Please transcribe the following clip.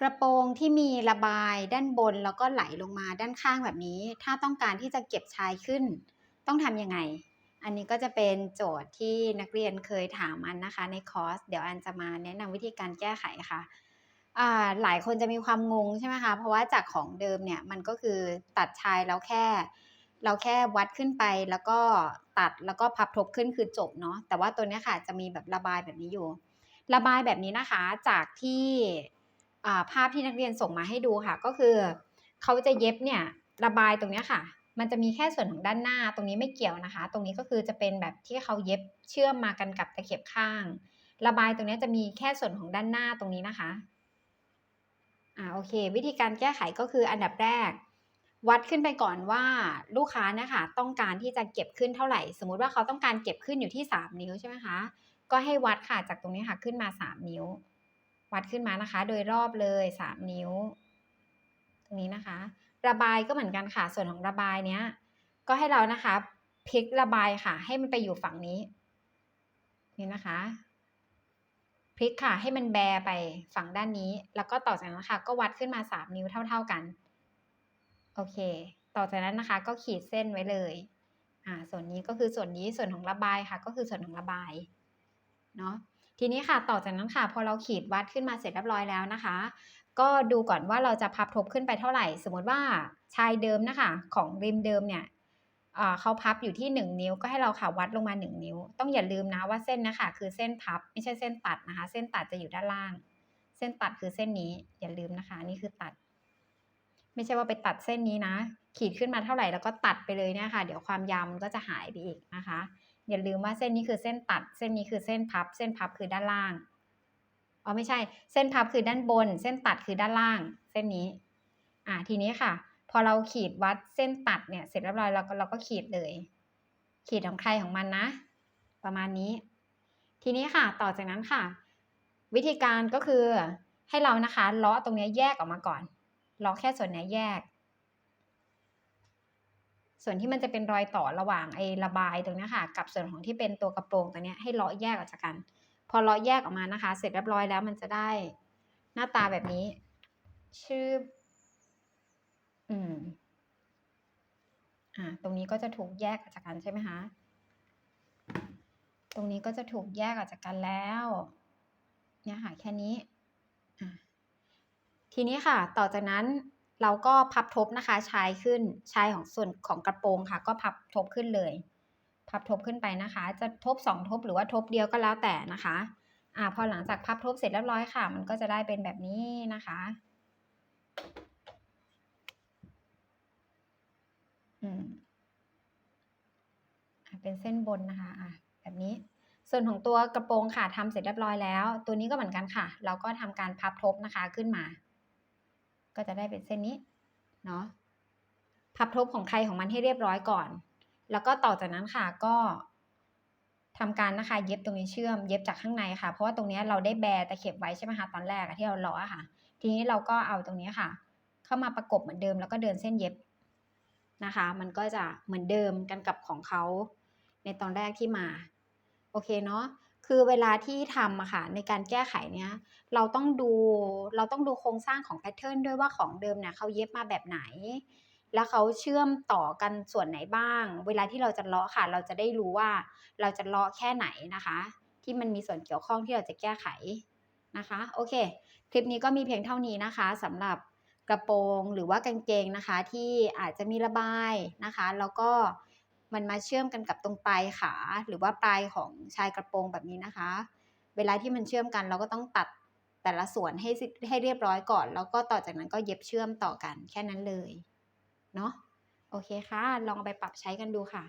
กระโปรงที่มีระบายด้านบนแล้วก็ไหลลงมาด้านข้างแบบนี้ ถ้าต้องการที่จะเก็บชายขึ้น ต้องทำยังไง อันนี้ก็จะเป็นโจทย์ที่นักเรียนเคยถามอันนะคะ ในคอร์ส เดี๋ยวอันจะมาแนะนำวิธีการแก้ไขค่ะอ่าหลายคนจะมีความงงใช่ไหมคะ เพราะว่าจากของเดิมเนี่ยมันก็คือตัดชายแล้วแค่ เราแค่วัดขึ้นไปแล้วก็ตัดแล้วก็พับทบขึ้นคือจบเนาะ แต่ว่าตัวนี้ค่ะจะมีแบบระบายแบบนี้อยู่ ระบายแบบนี้นะคะจากที่ ภาพที่นักเรียนส่งมาให้ดูค่ะ ก็คือเขาจะเย็บเนี่ยระบายตรงนี้ค่ะ มันจะมีแค่ส่วนของด้านหน้าตรงนี้ไม่เกี่ยวนะคะ ตรงนี้ก็คือจะเป็นแบบที่เขาเย็บเชื่อมมากันกับตะเข็บข้าง ระบายตรงนี้จะมีแค่ส่วนของด้านหน้าตรงนี้นะคะอ่าโอเค วิธีการแก้ไขก็คืออันดับแรก วัดขึ้นไปก่อนว่าลูกค้านี่ยค่ะต้องการที่จะเก็บขึ้นเท่าไหร่ สมมุติว่าเขาต้องการเก็บขึ้นอยู่ที่ 3 นิ้วใช่ไหมคะก็ให้วัดค่ะจากตรงนี้ค่ะขึ้นมา 3 นิ้ว วัดขึ้นมานะคะ โดยรอบเลย 3 นิ้ว ตรงนี้นะคะ ระบายก็เหมือนกันค่ะ ส่วนของระบายเนี้ย ก็ให้เรานะคะพลิกระบายค่ะ ให้มันไปอยู่ฝั่งนี้ นี่นะคะพลิกค่ะ ให้มันแบไปฝั่งด้านนี้ แล้วก็ต่อจากนั้นค่ะ ก็วัดขึ้นมา 3 นิ้วเท่า ๆกัน โอเค ต่อจากนั้นนะคะ ก็ขีดเส้นไว้เลย อ่า ส่วนนี้ก็คือส่วนนี้ส่วนของระบายค่ะ ก็คือส่วนของระบาย เนาะ ทีนี้ค่ะต่อจากนั้นค่ะ พอเราขีดวัดขึ้นมาเสร็จเรียบร้อยแล้วนะคะ ก็ดูก่อนว่าเราจะพับทบขึ้นไปเท่าไหร่ สมมติว่าชายเดิมนะคะของริมเดิมเนี่ยเขาพับอยู่ที่ 1 นิ้วก็ให้เราค่ะวัดลงมา 1 นิ้ว ต้องอย่าลืมนะว่าเส้นนะคะคือเส้นพับไม่ใช่เส้นตัดนะคะ เส้นตัดจะอยู่ด้านล่าง เส้นตัดคือเส้นนี้อย่าลืมนะคะ นี่คือตัด ไม่ใช่ว่าไปตัดเส้นนี้นะ ขีดขึ้นมาเท่าไหร่แล้วก็ตัดไปเลยเนี่ยค่ะ เดี๋ยวความยาวมันก็จะหายไปอีกนะคะ อย่าลืมว่าเส้นนี้คือเส้นตัด เส้นนี้คือเส้นพับ เส้นพับคือด้านล่างอ๋อไม่ใช่ เส้นพับคือด้านบน เส้นตัดคือด้านล่าง เส้นนี้ อ่าทีนี้ค่ะ พอเราขีดวัดเส้นตัดเนี่ยเสร็จเรียบร้อยเราก็เราก็ขีดเลย ขีดของใครของมันนะ ประมาณนี้ ทีนี้ค่ะ ต่อจากนั้นค่ะ วิธีการก็คือให้เรานะคะเลาะตรงนี้แยกออกมาก่อนเลาะแค่ส่วนนี้แยก ส่วนที่มันจะเป็นรอยต่อระหว่างไอ้ระบายตรงนี้ค่ะ กับส่วนของที่เป็นตัวกระโปรงตัวนี้ให้เลาะแยกออกจากกัน พอเลาะแยกออกมานะคะ เสร็จเรียบร้อยแล้วมันจะได้หน้าตาแบบนี้ ชื่อ อืมอ่าตรงนี้ก็จะถูกแยกออกจากกันใช่ไหมคะตรงนี้ก็จะถูกแยกออกจากกันแล้ว เนี่ยค่ะแค่นี้ ทีนี้ค่ะ ต่อจากนั้น เราก็พับทบนะคะชายขึ้นชายของส่วนของกระโปรงค่ะ ก็พับทบขึ้นเลย พับทบขึ้นไปนะคะ จะทบสองทบหรือว่าทบเดียวก็แล้วแต่นะคะอ่าพอหลังจากพับทบเสร็จเรียบร้อยค่ะ มันก็จะได้เป็นแบบนี้นะคะอืมอ่าเป็นเส้นบนนะคะอ่าแบบนี้ ส่วนของตัวกระโปรงค่ะทำเสร็จเรียบร้อยแล้ว ตัวนี้ก็เหมือนกันค่ะ เราก็ทำการพับทบนะคะขึ้นมา ก็จะได้เป็นเส้นนี้เนาะพับทบของใครของมันให้เรียบร้อยก่อน แล้วก็ต่อจากนั้นค่ะก็ทำการนะคะเย็บตรงนี้เชื่อมเย็บจากข้างในค่ะ เพราะว่าตรงนี้เราได้แบตะเข็บไว้ใช่ไหมคะตอนแรกที่เราลาะอค่ะ ทีนี้เราก็เอาตรงนี้ค่ะ เข้ามาประกบเหมือนเดิมแล้วก็เดินเส้นเย็บนะคะ มันก็จะเหมือนเดิมกันกับของเขาในตอนแรกที่มา โอเคเนาะ คือเวลาที่ทำอะค่ะในการแก้ไขเนี้ยเราต้องดูเราต้องดูโครงสร้างของแพทเทิร์นด้วยว่าของเดิมเนี่ยเขาเย็บมาแบบไหน แล้วเขาเชื่อมต่อกันส่วนไหนบ้าง เวลาที่เราจะเลาะค่ะ เราจะได้รู้ว่าเราจะเลาะแค่ไหนนะคะ ที่มันมีส่วนเกี่ยวข้องที่เราจะแก้ไขนะคะโอเค คลิปนี้ก็มีเพียงเท่านี้นะคะสำหรับกระโปรงหรือว่ากางเกงนะคะ ที่อาจจะมีระบายนะคะ แล้วก็ มันมาเชื่อมกันกับตรงปลายขาหรือว่าปลายของชายกระโปรงแบบนี้นะคะ เวลาที่มันเชื่อมกันเราก็ต้องตัดแต่ละส่วนให้ให้เรียบร้อยก่อน แล้วก็ต่อจากนั้นก็เย็บเชื่อมต่อกันแค่นั้นเลย เนาะโอเคค่ะ ลองไปปรับใช้กันดูค่ะ